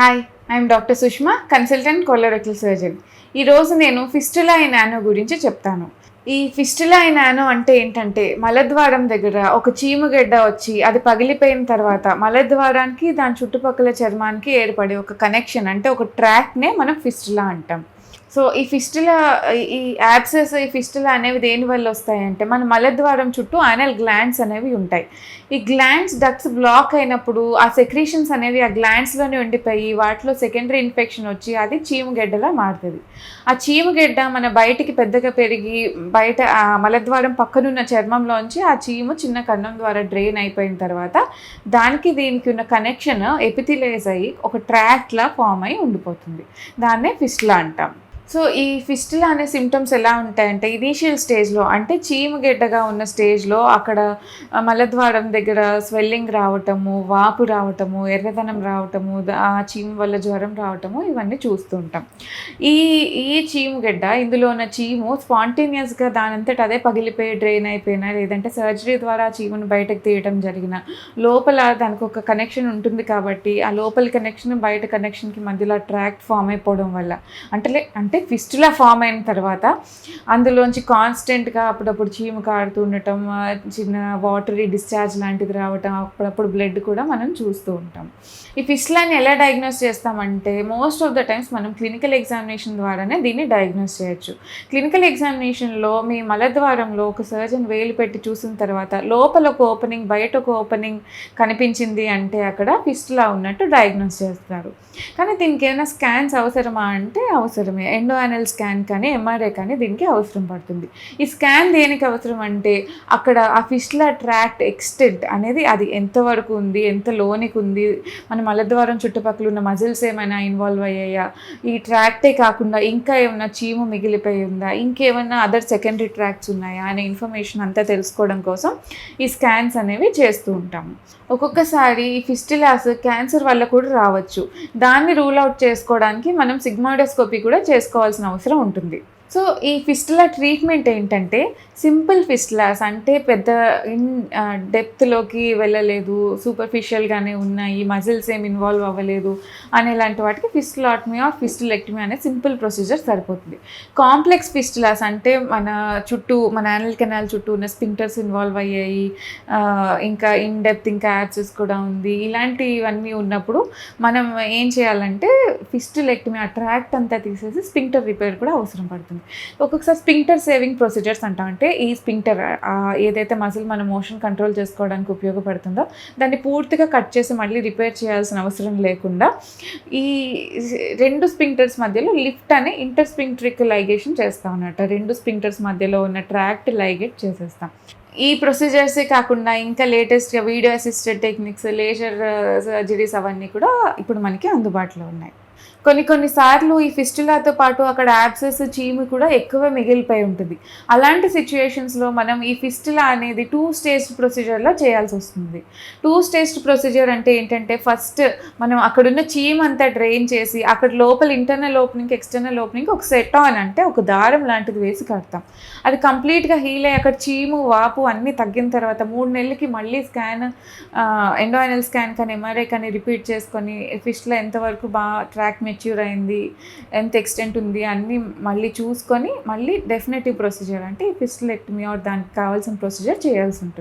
Hi I'm doctor Sushma consultant colorectal surgeon ఈరోజు నేను fistula nano గురించి చెప్తాను. ఈ ఫిస్టులా నానో అంటే ఏంటంటే మలద్వారం దగ్గర ఒక చీమగడ్డ వచ్చి అది పగిలిపోయిన తర్వాత మలద్వారానికి దాని చుట్టుపక్కల చర్మానికి ఏర్పడే ఒక కనెక్షన్ అంటే ఒక ట్రాక్నే మనం ఫిస్టులా అంటాం. సో ఈ ఫిస్టుల ఈ యాప్సెస్ ఈ ఫిస్టుల అనేవి దేని వల్ల వస్తాయంటే మన మలద్వారం చుట్టూ ఆనల్ గ్లాండ్స్ అనేవి ఉంటాయి. ఈ గ్లాండ్స్ డక్స్ బ్లాక్ అయినప్పుడు ఆ సెక్రీషన్స్ అనేవి ఆ గ్లాండ్స్లోనే ఉండిపోయి వాటిలో సెకండరీ ఇన్ఫెక్షన్ వచ్చి అది చీమగడ్డలా మారుతుంది. ఆ చీమగడ్డ మన బయటికి పెద్దగా పెరిగి బయట ఆ మలద్వారం పక్కనున్న చర్మంలోంచి ఆ చీము చిన్న కన్నం ద్వారా డ్రైన్ అయిపోయిన తర్వాత దానికి దీనికి ఉన్న కనెక్షన్ ఎపిథిలైజ్ అయ్యి ఒక ట్రాక్లా ఫామ్ అయి ఉండిపోతుంది. దాన్నే ఫిస్ట్లా అంటాం. సో ఈ ఫిస్టులా అనే సిమ్టమ్స్ ఎలా ఉంటాయంటే ఇనీషియల్ స్టేజ్లో అంటే చీమగెడ్డగా ఉన్న స్టేజ్లో అక్కడ మలద్వారం దగ్గర స్వెల్లింగ్ రావటము వాపు రావటము ఎర్రదనం రావటము ఆ చీము వల్ల జ్వరం రావటము ఇవన్నీ చూస్తుంటాం ఈ ఈ చీమగెడ్డ ఇందులో ఉన్న చీము స్పాంటేనియస్గా దానంతట అదే పగిలిపోయి డ్రైన్ అయిపోయినా లేదంటే సర్జరీ ద్వారా ఆ చీమును బయటకు తీయడం జరిగిన లోపల దానికి ఒక కనెక్షన్ ఉంటుంది కాబట్టి ఆ లోపల కనెక్షన్ బయట కనెక్షన్కి మధ్యలో ట్రాక్ ఫామ్ అయిపోవడం వల్ల అంటే లే- అంటే ఫిస్టులా ఫామ్ అయిన తర్వాత అందులోంచి కాన్స్టెంట్గా అప్పుడప్పుడు చీము కారుతూ ఉండటం చిన్న వాటరీ డిశ్చార్జ్ లాంటిది రావటం అప్పుడప్పుడు బ్లడ్ కూడా మనం చూస్తూ ఉంటాం. ఈ ఫిస్టులని ఎలా డయాగ్నోస్ చేస్తామంటే మోస్ట్ ఆఫ్ ద టైమ్స్ మనం క్లినికల్ ఎగ్జామినేషన్ ద్వారానే దీన్ని డయాగ్నోస్ చేయొచ్చు. క్లినికల్ ఎగ్జామినేషన్లో మీ మలద్వారంలో ఒక సర్జన్ వేలు పెట్టి చూసిన తర్వాత లోపల ఒక ఓపెనింగ్ బయట ఒక ఓపెనింగ్ కనిపించింది అంటే అక్కడ ఫిస్టులా ఉన్నట్టు డయాగ్నోస్ చేస్తారు. కానీ దీనికి ఏమైనా స్కాన్స్ అవసరమా అంటే అవసరమే. ఎండ్ యానల్ స్కాన్ కానీ ఎంఆర్ఐ కానీ దీనికి అవసరం పడుతుంది. ఈ స్కాన్ దేనికి అవసరం అంటే అక్కడ ఆ ఫిష్ల ట్రాక్ట్ ఎక్స్టెంట్ అనేది అది ఎంతవరకు ఉంది ఎంత లోనికి ఉంది మన మలద్వారం చుట్టుపక్కల ఉన్న మజిల్స్ ఏమైనా ఇన్వాల్వ్ అయ్యాయా? ఈ ట్రాక్టే కాకుండా ఇంకా ఏమైనా చీము మిగిలిపోయి ఉందా? ఇంకేమైనా అదర్ సెకండరీ ట్రాక్ట్స్ ఉన్నాయా? అనే ఇన్ఫర్మేషన్ అంతా తెలుసుకోవడం కోసం ఈ స్కాన్స్ అనేవి చేస్తూ ఉంటాము. ఒక్కొక్కసారి ఈ ఫిస్టిలాస్ క్యాన్సర్ వల్ల కూడా రావచ్చు. దాన్ని రూల్ అవుట్ చేసుకోవడానికి మనం సిగ్మాడోస్కోపీ కూడా చేసుకోవాల్సిన అవసరం ఉంటుంది. సో ఈ ఫిస్టులా ట్రీట్మెంట్ ఏంటంటే సింపుల్ ఫిస్టులాస్ అంటే పెద్ద ఇన్ డెప్త్లోకి వెళ్ళలేదు సూపర్ఫిషియల్గానే ఉన్నాయి మజిల్స్ ఏమి ఇన్వాల్వ్ అవ్వలేదు అనేలాంటి వాటికి ఫిస్టులాటమీ ఆర్ ఫిస్టులెక్టమీ అనే సింపుల్ ప్రొసీజర్ సరిపోతుంది. కాంప్లెక్స్ ఫిస్టులాస్ అంటే మన చుట్టూ మన యానల్ కెనాల్ చుట్టూ ఉన్న స్పింక్టర్స్ ఇన్వాల్వ్ అయ్యాయి ఇంకా ఇన్ డెప్త్ ఇంకా యాక్సెస్ కూడా ఉంది. ఇలాంటివన్నీ ఉన్నప్పుడు మనం ఏం చేయాలంటే ఫిస్టులెక్టమీ ఆ ట్రాక్ట్ అంతా తీసేసి స్పింటర్ రిపేర్ కూడా అవసరం పడుతుంది. ఒక్కొక్కసారి స్పింక్టర్ సేవింగ్ ప్రొసీజర్స్ అంటాం అంటే ఈ స్పింక్టర్ ఏదైతే మసిల్ మన మోషన్ కంట్రోల్ చేసుకోవడానికి ఉపయోగపడుతుందో దాన్ని పూర్తిగా కట్ చేసి మళ్ళీ రిపేర్ చేయాల్సిన అవసరం లేకుండా ఈ రెండు స్పింక్టర్స్ మధ్యలో లిఫ్ట్ అనే ఇంటర్ స్పింక్ట్రిక్ లైగేషన్ చేస్తాం అన్నట్టు రెండు స్పింక్టర్స్ మధ్యలో ఉన్న ట్రాక్ట్ లైగేట్ చేసేస్తాం. ఈ ప్రొసీజర్సే కాకుండా ఇంకా లేటెస్ట్గా video assisted techniques laser surgeries అవన్నీ కూడా ఇప్పుడు మనకి అందుబాటులో ఉన్నాయి. కొన్ని కొన్నిసార్లు ఈ ఫిస్టులాతో పాటు అక్కడ యాబ్సెస్ చీము కూడా ఎక్కువ మిగిలిపోయి ఉంటుంది. అలాంటి సిచ్యుయేషన్స్లో మనం ఈ ఫిస్టులా అనేది టూ స్టేజ్ ప్రొసీజర్లో చేయాల్సి వస్తుంది. టూ స్టేజ్ ప్రొసీజర్ అంటే ఏంటంటే ఫస్ట్ మనం అక్కడున్న చీమ్ అంతా డ్రైన్ చేసి అక్కడ లోపల ఇంటర్నల్ ఓపెనింగ్ ఎక్స్టర్నల్ ఓపెనింగ్ ఒక సెట్ ఆన్ అంటే ఒక దారం లాంటిది వేసి కడతాం. అది కంప్లీట్గా హీల్ అయ్యి అక్కడ చీము వాపు అన్నీ తగ్గిన తర్వాత మూడు నెలలకి మళ్ళీ స్కాన్ ఎండోయినల్ స్కాన్ కానీ ఎంఆర్ఐ కానీ రిపీట్ చేసుకొని ఫిస్ట్లో ఎంతవరకు బాగా ట్రాక్ మెచ్యూర్ అయింది ఎంత ఎక్స్టెంట్ ఉంది అన్నీ మళ్ళీ చూసుకొని మళ్ళీ డెఫినెటివ్ ప్రొసీజర్ అంటే ఫిస్టులెక్టమీ ఆర్ దానికి కావాల్సిన ప్రొసీజర్ చేయాల్సి ఉంటుంది.